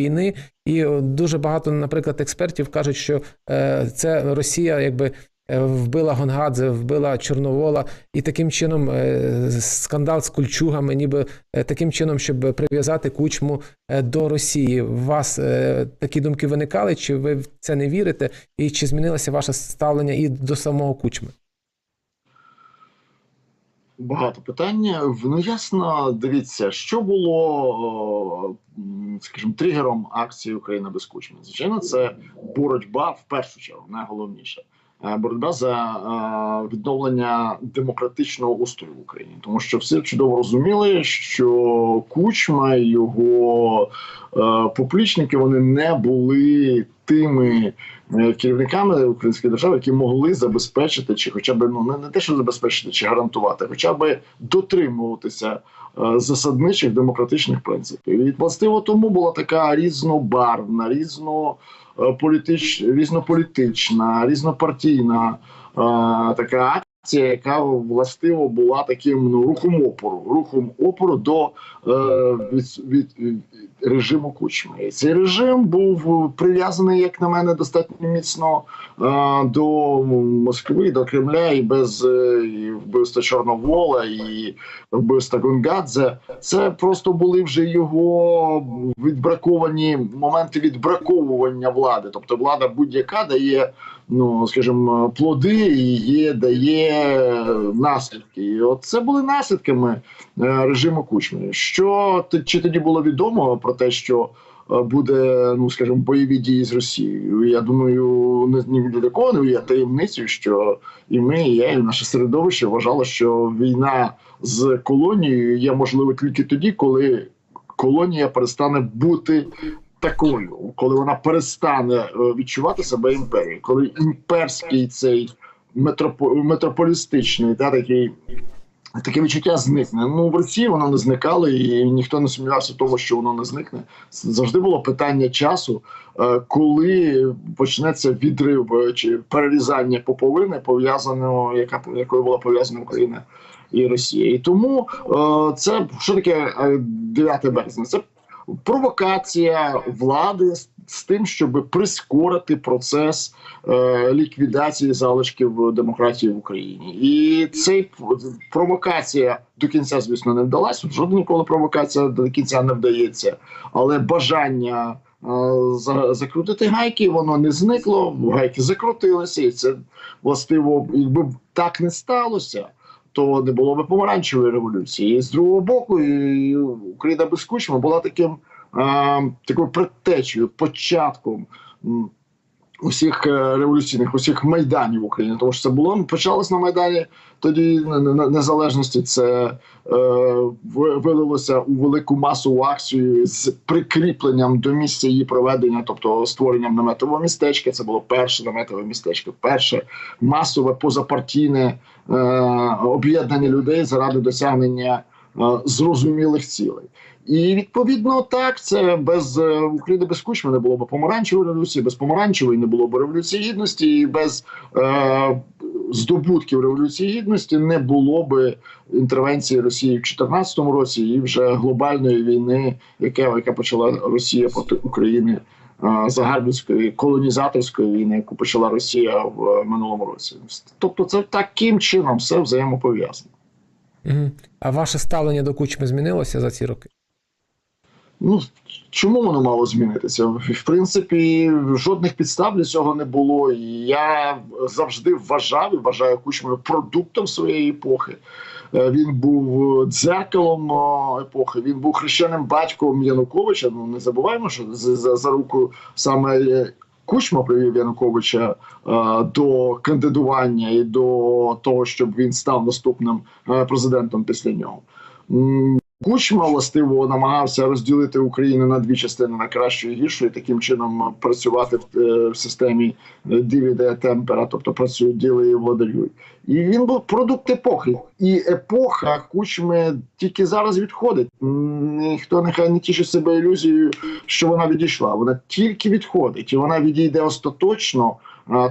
війни, і дуже багато, наприклад, експертів кажуть, що е, це Росія якби. е, Вбила Гонгадзе, вбила Чорновола, і таким чином е, скандал з кульчугами, ніби е, таким чином, щоб прив'язати кучму е, до Росії. У вас е, такі думки виникали? Чи ви в це не вірите? І чи змінилося ваше ставлення і до самого кучми? Багато питань. Ну ясно, дивіться, що було, скажімо, тригером акції Україна без кучми. Звичайно, це боротьба в першу чергу, найголовніше. Е, Боротьба за е, відновлення демократичного устрою в Україні, тому що всі чудово розуміли, що кучма і його е, поплічники вони не були тими керівниками української держави, які могли забезпечити, чи хоча б ну не, не те, що забезпечити, чи гарантувати, хоча б дотримуватися засадничих демократичних принципів. І властиво тому була така різнобарвна, різно політич, різнополітична, різнопартійна е, така акція, яка властиво була таким ну рухом опору, рухом опору до е, від, від, від режиму Кучми. Цей режим був прив'язаний, як на мене, достатньо міцно е, до Москви, до Кремля, і без е, і вбивства Чорновола, і вбивства Гонгадзе. Це просто були вже його відбраковані моменти відбраковування влади. Тобто влада будь-яка дає, ну скажімо, плоди і дає наслідки. І от це були наслідками е, режиму Кучми. Що чи тоді було відомо про те, що е, буде, ну скажімо, бойові дії з Росією? Я думаю, не для кого не є таємницею, що і ми, і я, і наше середовище вважало, що війна з колонією є можливо тільки тоді, коли колонія перестане бути. Такою, коли вона перестане е, відчувати себе імперією, коли імперський цей метропо, метрополістичний та такий таке відчуття зникне. Ну в Росії воно не зникало, і ніхто не сумнівався в тому, що воно не зникне. Завжди було питання часу, е, коли почнеться відрив е, чи перерізання поповини, пов'язаного, яка якою була пов'язана Україна і Росія. І тому е, це що таке е, 9 березня? Це провокація влади з, з тим, щоб прискорити процес е, ліквідації залишків демократії в Україні. І цей провокація до кінця, звісно, не вдалася. Жодна ніколи провокація до кінця не вдається, але бажання. е, Закрутити гайки, воно не зникло, гайки закрутилися, і це властиво, якби так не сталося, то не було б помаранчевої революції. І з другого боку, і Україна без кучми була таким такою предтечею, початком усіх е, революційних, усіх майданів в Україні. Тому що це було почалось на майдані тоді незалежності. Це е, вилилося у велику масову акцію з прикріпленням до місця її проведення, тобто створенням наметового містечка. Це було перше наметове містечко, перше масове позапартійне е, об'єднання людей заради досягнення е, зрозумілих цілей. І відповідно так, це без е, України без кучми не було б помаранчевої революції, без помаранчевої не було б революції гідності, і без е, здобутків революції гідності не було б інтервенції Росії в 2014 році і вже глобальної війни, яка, яка почала Росія проти України. е, Загарбницької колонізаторської війни, яку почала Росія в е, минулому році, тобто це таким чином все взаємопов'язано. А ваше ставлення до кучми змінилося за ці роки? Ну чому воно мало змінитися? В принципі, жодних підстав для цього не було. Я завжди вважав і вважаю кучмою продуктом своєї епохи. Е, Він був дзеркалом епохи. Він був хрещеним батьком Януковича. Ну не забуваємо, що за, за, руку саме е, Кучма привів Януковича е, до кандидування і до того, щоб він став наступним е, президентом після нього. Кучма властиво намагався розділити Україну на дві частини на кращу і гіршу, і таким чином працювати в, е, в системі дивіде темпера, тобто працюють діли і владарюють. І він був продукт епохи. І епоха кучми тільки зараз відходить. Ніхто нехай не тішить себе ілюзією, що вона відійшла. Вона тільки відходить, і вона відійде остаточно.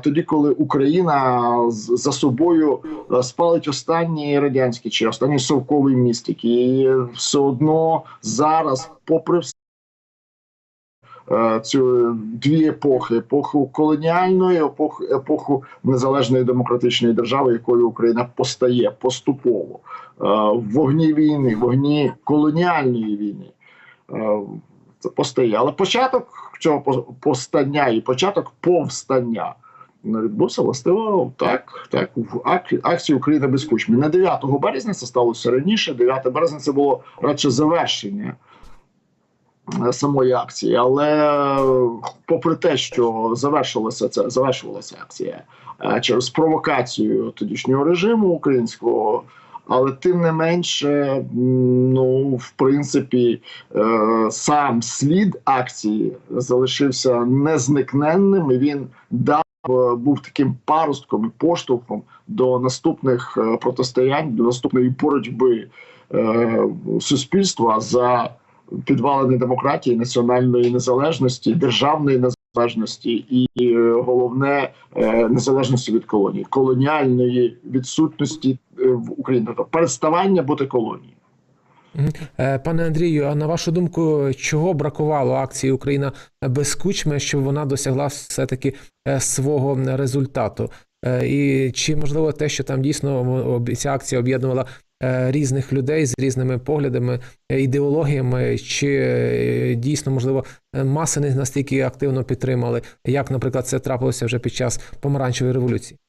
Тоді, коли Україна за собою е, спалить останні радянські чи останній совковий містик, і все одно зараз, попри все, е, цю дві епохи: епоху колоніальної, епоху, епоху незалежної демократичної держави, якою Україна постає поступово е, в вогні війни, вогні колоніальної війни. Постає. Але початок цього по- постання і початок повстання відбувся властиво так, так в акції Україна без кучми. Не 9 березня це сталося раніше. 9 березня це було радше завершення е, самої акції. Але е, попри те, що завершилася це завершувалася акція е, через провокацію тодішнього режиму українського. Але тим не менше, ну в принципі, е, сам слід акції залишився незникненним. і Він дав е, був таким паростком і поштовхом до наступних е, протистоянь, до наступної боротьби суспільства за підвалини демократії, національної незалежності, державної незалежності і е, головне незалежності від колонії, колоніальної відсутності в Україні, тобто переставання бути колонією. Е, Пане Андрію, а на вашу думку, чого бракувало акції Україна без кучми, щоб вона досягла все-таки е, свого результату? Е, І чи можливо те, що там дійсно ця акція об'єднувала е, різних людей з різними поглядами, е, ідеологіями, чи е, дійсно можливо е, маси не настільки активно підтримали, як, наприклад, це трапилося вже під час помаранчевої революції?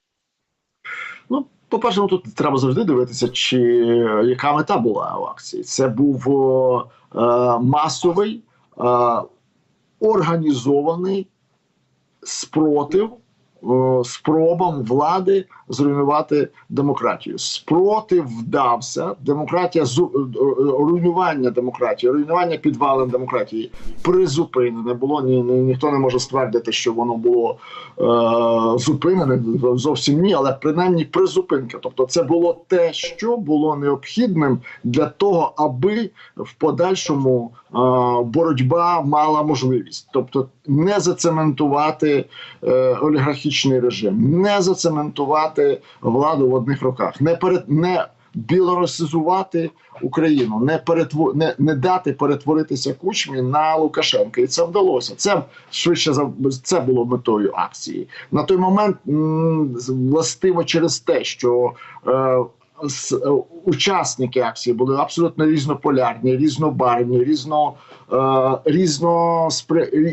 Ну, по-перше, ну, тут треба завжди дивитися, чи яка мета була у акції. Це був е, масовий е, організований спротив спробам влади зруйнувати демократію. Спротив вдався. Демократія руйнування демократії, руйнування підвалин демократії призупинене було. Ні, ні, ніхто не може ствердити, що воно було е, зупинене. Зовсім ні, але принаймні призупинка. Тобто, це було те, що було необхідним для того, аби в подальшому боротьба мала можливість, тобто не зацементувати е, олігархічний режим, не зацементувати владу в одних руках, не перед не білорусизувати Україну, не перетво не, не дати перетворитися кучмі на Лукашенка, і це вдалося. Це швидше за це було метою акції. На той момент властиво через те, що е, е, учасники акції були абсолютно різнополярні, різнобарвні, різно, е, різно,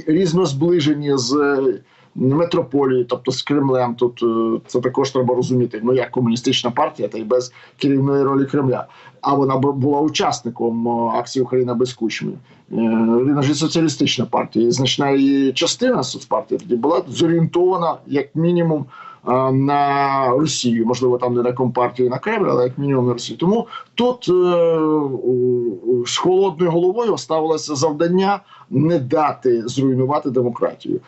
різно зближені з е, метрополією, тобто з Кремлем. Тут е, це також треба розуміти. Ну як комуністична партія, та й без керівної ролі Кремля. А вона була учасником е, акції Україна без кучми. Е, Вона ж соціалістична партія. Значна її частина соцпартії тоді була зорієнтована як мінімум е, на Росію. Можливо, там не на компартію, на Кремль, але як мінімум на Росію. Тому тут е, з холодною головою ставилося завдання не дати зруйнувати демократію.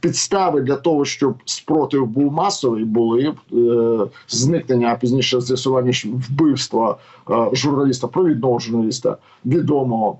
Підстави для того, щоб спротив був масовий, були е, зникнення, а пізніше з'ясування вбивства е, журналіста, провідного журналіста, відомого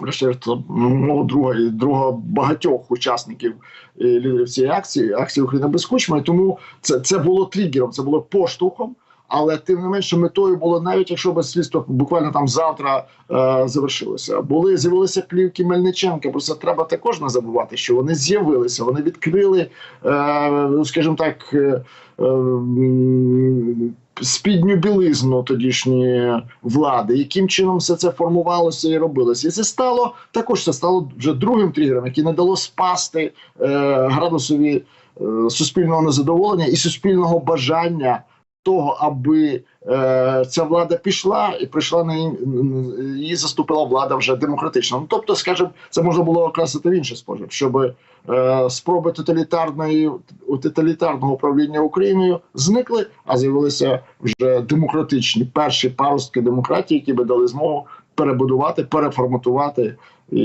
врешті-решт, мого друга і друга багатьох учасників і лідерів цієї акції, акції Україна без кучми. Тому це, це було тригером, це було поштовхом. Але тим не менше метою було навіть якщо би слідство буквально там завтра е, завершилося. Були з'явилися плівки Мельниченка. Про це треба також не забувати, що вони з'явилися. Вони відкрили, е, ну, скажімо так, е, е, спідню білизну тодішньої влади, яким чином все це формувалося і робилося. І це стало також це стало вже другим тригером, який не дало спасти е, градусові е, суспільного незадоволення і суспільного бажання того, аби е, ця влада пішла і прийшла на її, заступила влада вже демократична. Ну тобто, скажімо, це можна було окреслити в інший спосіб, щоб е, спроби тоталітарної тоталітарного управління Україною зникли, а з'явилися вже демократичні перші паростки демократії, які би дали змогу перебудувати, переформатувати і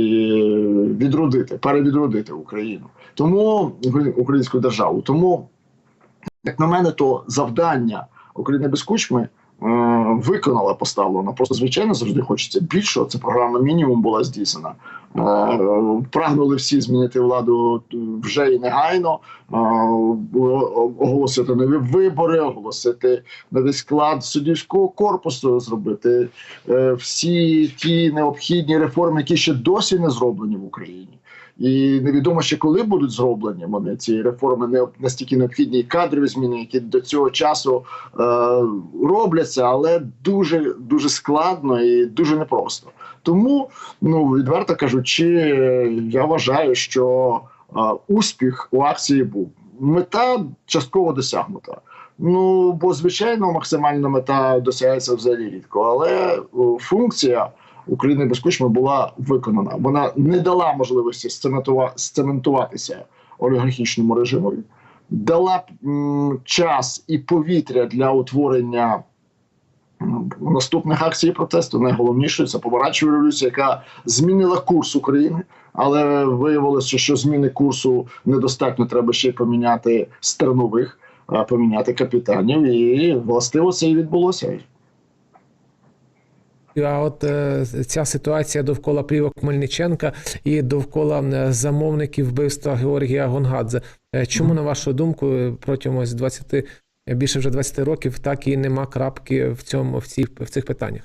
відродити, перевідродити Україну. Тому українську державу. Тому як на мене, то завдання України без кучми е, виконала поставлено. Просто звичайно завжди хочеться більшого. Це програма мінімум була здійснена. Е, прагнули всі змінити владу вже і негайно. Е, оголосити нові вибори, оголосити новий склад суддівського корпусу, зробити всі ті необхідні реформи, які ще досі не зроблені в Україні. І невідомо ще коли будуть зроблені вони ці реформи не настільки необхідні і кадрові зміни, які до цього часу е, робляться, але дуже дуже складно і дуже непросто. Тому, ну відверто кажучи, я вважаю, що е, успіх у акції був. Мета частково досягнута. Ну бо звичайно, максимальна мета досягається взагалі рідко, але о, функція України без кучми була виконана. Вона не дала можливості сцементуватися олігархічному режимові, дала час і повітря для утворення наступних акцій протесту. Найголовнішою це помаранчева революція, яка змінила курс України. Але виявилося, що зміни курсу недостатньо. Треба ще й поміняти стернових, поміняти капітанів, і властиво це і відбулося. А от е, ця ситуація довкола плівок Мельниченка і довкола е, замовників вбивства Георгія Гонгадзе. Е, Чому, на вашу думку, протягом ось 20, е, більше вже 20 років так і нема крапки в цьому в цих в цих питаннях?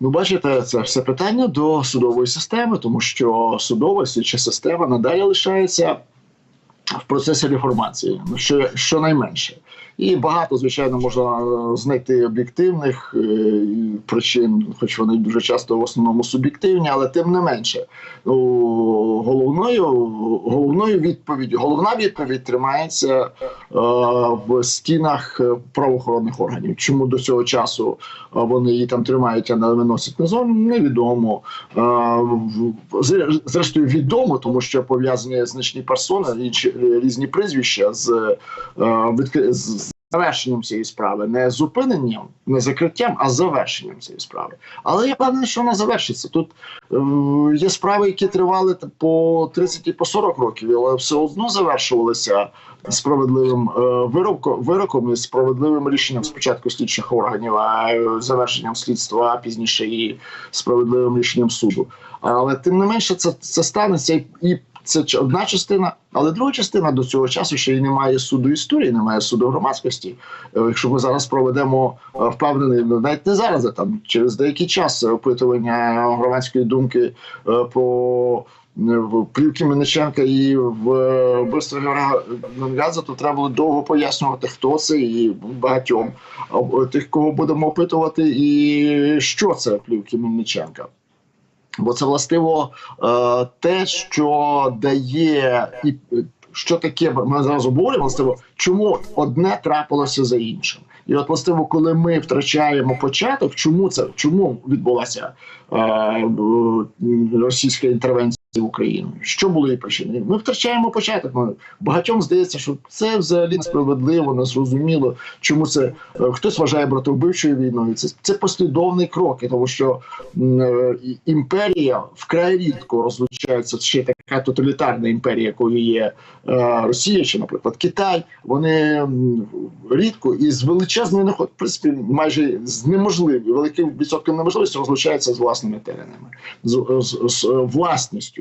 Ну, бачите, це все питання до судової системи, тому що судова слідча система надалі лишається в процесі реформації, ну, що щонайменше. І багато, звичайно, можна е, знайти об'єктивних е, причин, хоч вони дуже часто в основному суб'єктивні, але тим не менше. Ну, головною, головною відповіддю, головна відповідь тримається е, в стінах правоохоронних органів. Чому до цього часу вони її там тримають, а не виносять назон, невідомо. Зрештою, відомо, тому що пов'язані значні персони, різні прізвища з завершенням цієї справи, не зупиненням, не закриттям, а завершенням цієї справи. Але я певний, що вона завершиться. Тут е, є справи, які тривали по 30 і по 40 років, але все одно завершувалися справедливим е, вироком, вироком і справедливим рішенням спочатку слідчих органів, а е, завершенням слідства, а пізніше і справедливим рішенням суду. Але тим не менше, це, це станеться і- і. Це одна частина, але друга частина до цього часу ще й немає суду історії, немає суду громадськості. Е, Якщо ми зараз проведемо е, впевнений, ну, навіть не зараз, а там через деякий час опитування громадської думки е, по плівки Мельниченка і в вбивство то треба було довго пояснювати, хто це і багатьом тих, кого будемо опитувати, і що це плівки Мельниченка. Бо це властиво е, те, що дає і що таке, ми зараз обговорюємо, властиво, чому одне трапилося за іншим. І от властиво, коли ми втрачаємо початок, чому це чому відбулася е, російська інтервенція в Україну? Що були причини? Ми втрачаємо початок. Ми, багатьом здається, що це взагалі несправедливо, незрозуміло. Чому це е, хтось вважає братовбивчою війною? Це, це послідовний крок, тому що е, імперія вкрай рідко розлучається ще така тоталітарна імперія, якою є е, Росія чи, наприклад, Китай. Вони рідко і з величезною в принципі, майже з неможливою, великим відсотком неможливості розлучаються з власними теренами, з, з, з власністю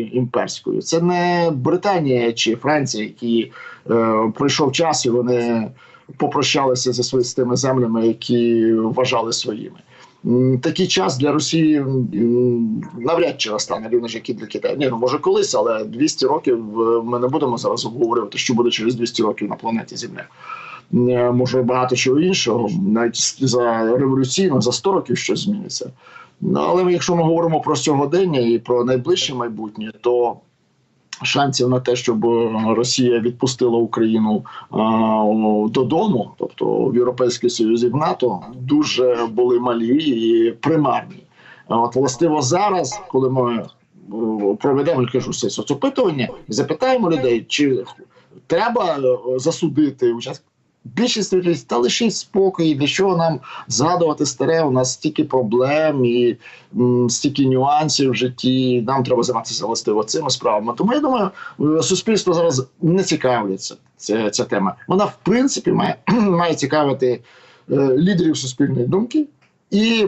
імперською. Це не Британія чи Франція, які е, пройшов час і вони попрощалися зі своїми землями, які вважали своїми. Такий час для Росії навряд чи настане рівно ж як і для Китаю. Ні, ну може колись, але 200 років е, ми не будемо зараз обговорювати, що буде через 200 років на планеті Земля. Е, Може багато чого іншого, навіть за революційно за 100 років щось зміниться. Ну, але якщо ми говоримо про сьогодення і про найближче майбутнє, то шансів на те, щоб е, Росія відпустила Україну а, додому, тобто в Європейський Союз і в НАТО, дуже були малі і примарні. От властиво зараз, коли ми е, проведемо я кажу соцопитування, запитаємо людей, чи треба е, засудити участь. Більшість людей та лишіть спокій, для чого нам згадувати старе? У нас стільки проблем і м, стільки нюансів в житті. Нам треба займатися властиво цими справами. Тому я думаю, суспільство зараз не цікавляться ця, ця тема. Вона в принципі має, має цікавити е, лідерів суспільної думки і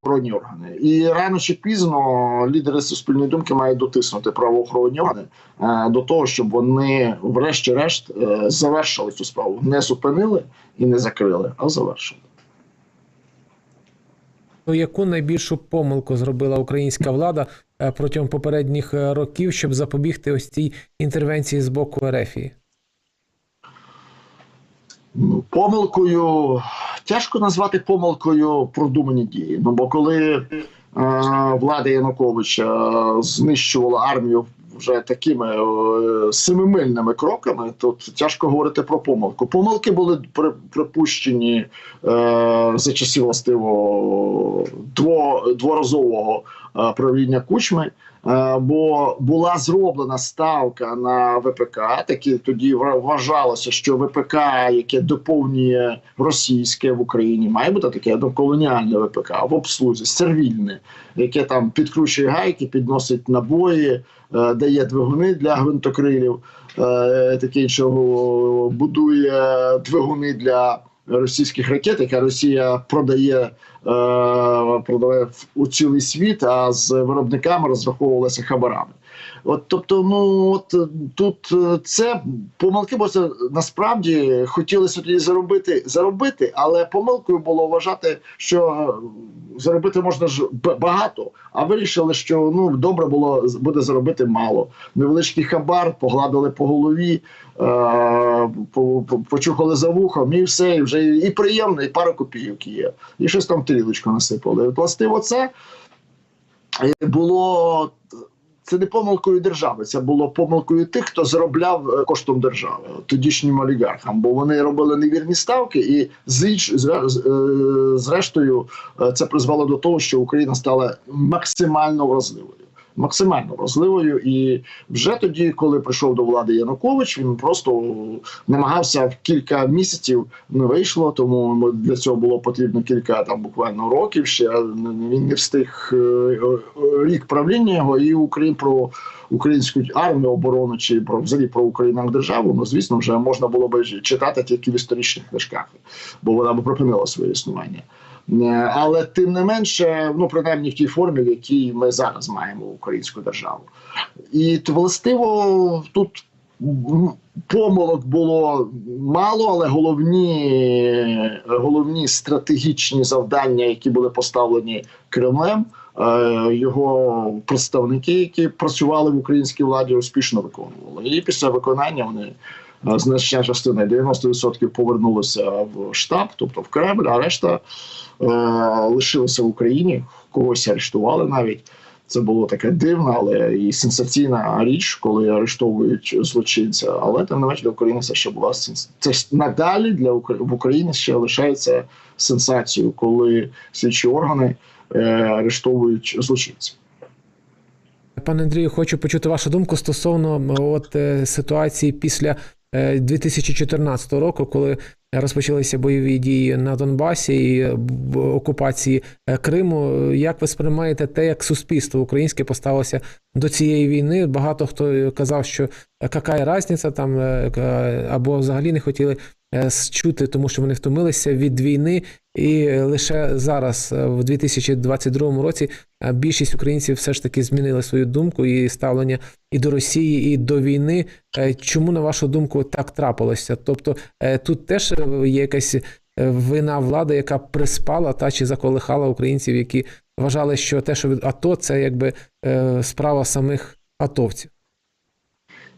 правоохоронні органи. І рано чи пізно лідери суспільної думки мають дотиснути правоохоронні органи е, до того, щоб вони, врешті-решт, е, завершили цю справу, не зупинили і не закрили, а завершили. Ну, яку найбільшу помилку зробила українська влада е, протягом попередніх років, щоб запобігти ось цій інтервенції з боку Ерефії? Помилкою тяжко назвати помилкою продумані дії. Ну бо коли е, влада Януковича знищувала армію вже такими е, семимильними кроками, то тяжко говорити про помилку. Помилки були при- припущені е, за часів властиво дво, дворазового е, правління Кучми. Е, Бо була зроблена ставка на ВПК. Такі тоді вважалося, що ВПК, яке доповнює російське в Україні, має бути таке колоніальне ВПК в обслузі, сервільне, яке там підкручує гайки, підносить набої, е, дає двигуни для гвинтокрилів, е, таке іншого будує двигуни для російських ракет, яка Росія продає, е, продає в- у цілий світ, а з виробниками розраховувалися хабарами. От, тобто, ну от е, тут е, це помилки, бо це насправді хотілося тоді заробити, заробити, але помилкою було вважати, що е, заробити можна ж багато, а вирішили, що ну добре було буде заробити мало. Невеличкий хабар, погладили по голові, е, по- по- почухали за вухом, і все, і вже і приємно, і пару копійок є, і щось там в тарілочку насипали. Властиво, це було. Це не помилкою держави, це було помилкою тих, хто заробляв е, коштом держави, тодішнім олігархам, бо вони робили невірні ставки, і з- е, зрештою е, це призвело до того, що Україна стала максимально вразливою. Максимально вразливою, і вже тоді, коли прийшов до влади Янукович, він просто намагався в кілька місяців не вийшло. Тому для цього було потрібно кілька там буквально років. Ще він не встиг е, е, рік правління його і Україн про українську армію, оборону чи про взагалі про Україну як державу. Ну звісно, вже можна було би читати тільки в історичних книжках, бо вона б припинила своє існування. Е, Але тим не менше, ну принаймні в тій формі, в якій ми зараз маємо українську державу, і властиво тут помилок було мало, але головні, головні стратегічні завдання, які були поставлені Кремлем, е, його представники, які працювали в українській владі, успішно виконували. І після виконання вони. Е, Значна частина 90% повернулася в штаб, тобто в Кремль, а решта е, лишилися в Україні. Когось арештували навіть. Це було таке дивна, але і сенсаційна річ, коли арештовують злочинця. Але тим не менше для України це ще була сенс... Це ж надалі для України в Україні ще лишається сенсацією, коли слідчі органи е, арештовують злочинців. Пане Андрію, хочу почути вашу думку стосовно от е, ситуації після е, 2014 року, коли розпочалися бойові дії на Донбасі і е, окупації е, Криму. Як ви сприймаєте те, як суспільство українське поставилося до цієї війни? Багато хто е, казав, що яка різниця там е, або взагалі не хотіли е, чути, тому що вони втомилися від війни, і е, лише зараз, е, в 2022 році, е, більшість українців все ж таки змінили свою думку і ставлення і до Росії, і до війни. Чому, на вашу думку, так трапилося? Тобто тут теж є якась вина влади, яка приспала та чи заколихала українців, які вважали, що те, що від АТО, це якби справа самих атовців.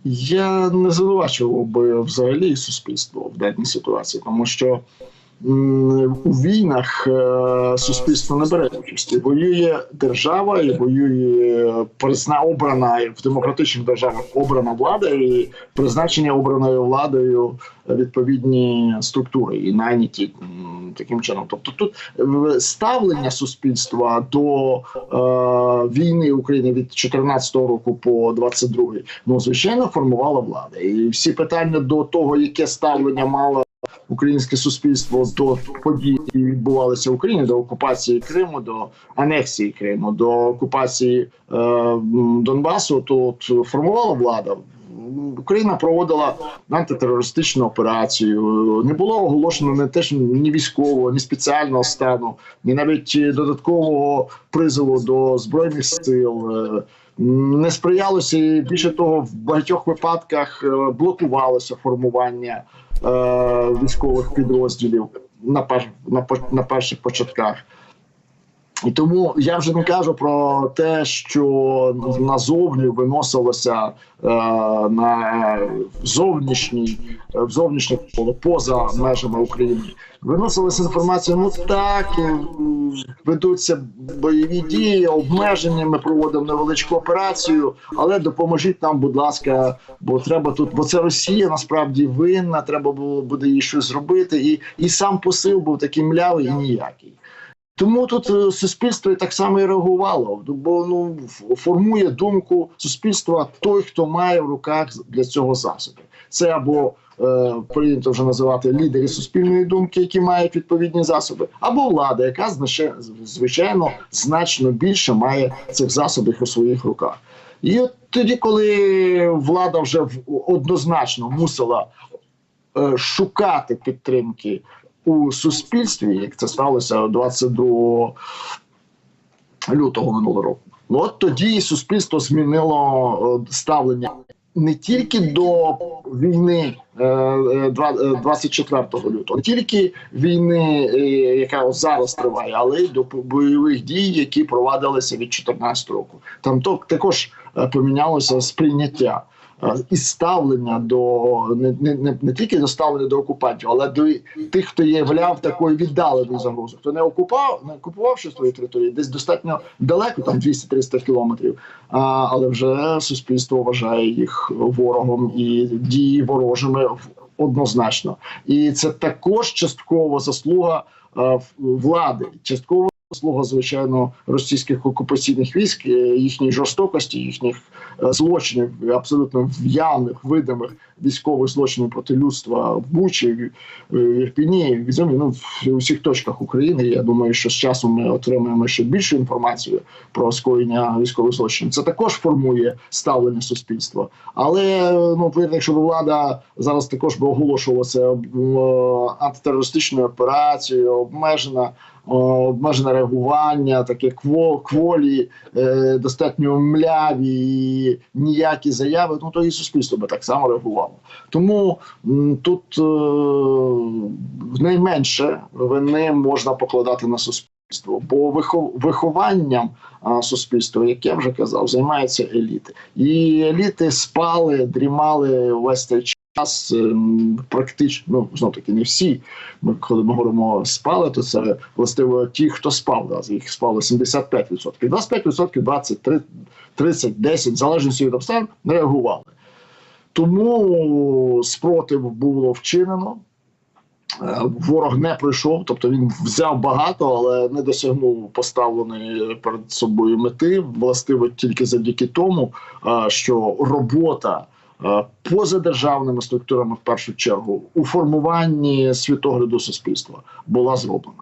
Я не звинувачував би взагалі суспільство в даній ситуації, тому що у війнах е, суспільство не бере участі. Воює держава і воює призна обрана в демократичних державах обрана влада і призначення обраною владою відповідні структури і найняті таким чином. Тобто тут е, ставлення суспільства до е, війни України від 2014 року по 22 ну звичайно формувала влада. І всі питання до того, яке ставлення мало українське суспільство до подій, які відбувалися в Україні, до окупації Криму, до анексії Криму, до окупації е, Донбасу, то от формувала влада. Україна проводила антитерористичну операцію. Не було оголошено не теж ні військового, ні спеціального стану, ні навіть додаткового призову до збройних сил. Не сприялося і більше того, в багатьох випадках е, блокувалося формування е, військових підрозділів на пер, на перших початках. І тому я вже не кажу про те, що назовні виносилося е, на зовнішній в зовнішнє коло поза межами України. Виносилася інформація. Ну так е, ведуться бойові дії, обмеження. Ми проводимо невеличку операцію, але допоможіть нам, будь ласка, бо треба тут, бо це Росія насправді винна. Треба було буде їй щось зробити, і, і сам посил був такий млявий і ніякий. Тому тут е, суспільство і так само і реагувало, бо ну формує думку суспільства той, хто має в руках для цього засоби. Це або е, прийнято вже називати лідери суспільної думки, які мають відповідні засоби, або влада, яка звичайно значно більше має цих засобів у своїх руках. І от тоді, коли влада вже однозначно мусила е, шукати підтримки у суспільстві, як це сталося 22 лютого минулого року. Ну, От тоді суспільство змінило е, ставлення не тільки до війни 24 лютого, не тільки війни, е, яка зараз триває, але й до бойових дій, які провадилися від 14 року. Там то також е, помінялося сприйняття е, і ставлення до не, не, не, тільки до ставлення до окупантів, але до тих, хто є являв такою віддаленою загрозою, хто не окупав, не окупував ще свої території, десь достатньо далеко, там 200-300 кілометрів. А, але вже суспільство вважає їх ворогом і дії ворожими однозначно. І це також частково заслуга е, влади, частково заслуга, звичайно, російських окупаційних військ, е, їхньої жорстокості, їхніх е, злочинів, абсолютно явних, видимих військових злочинів проти людства в Бучі, в в Ірпіні, в ну в усіх точках України. Я думаю, що з часом ми отримаємо ще більшу інформацію про скоєння військових злочинів. Це також формує ставлення суспільства. Але ну якщо б влада зараз також би оголошувала це антитерористичною операцією, обмежена. О, Обмежене реагування, таке кво, кволі, е, достатньо мляві, і ніякі заяви, ну то і суспільство би так само реагувало. Тому тут е, найменше вини можна покладати на суспільство, бо вихов- вихованням суспільства, як я вже казав, займаються еліти. І еліти спали, дрімали весь цей час. Ем, Практично, ну таки не всі. Ми коли ми говоримо спали, то це властиво ті, хто спав. Да, їх спало 75%. 25%, 23, 30, 10, в залежності від обставин, не реагували. Тому спротив було вчинено. Е, Ворог не пройшов, тобто він взяв багато, але не досягнув поставленої перед собою мети. Властиво тільки завдяки тому, що робота е, поза державними структурами, в першу чергу, у формуванні світогляду суспільства була зроблена.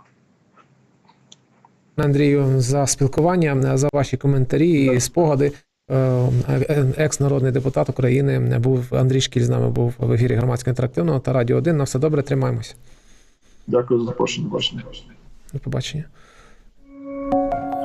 Андрію за спілкування, за ваші коментарі і спогади. Е, Екс-народний депутат України був Андрій Шкіль з нами був в ефірі громадського інтерактивного та радіо 1. На все добре, тримаємось. Дякую за запрошення. До побачення.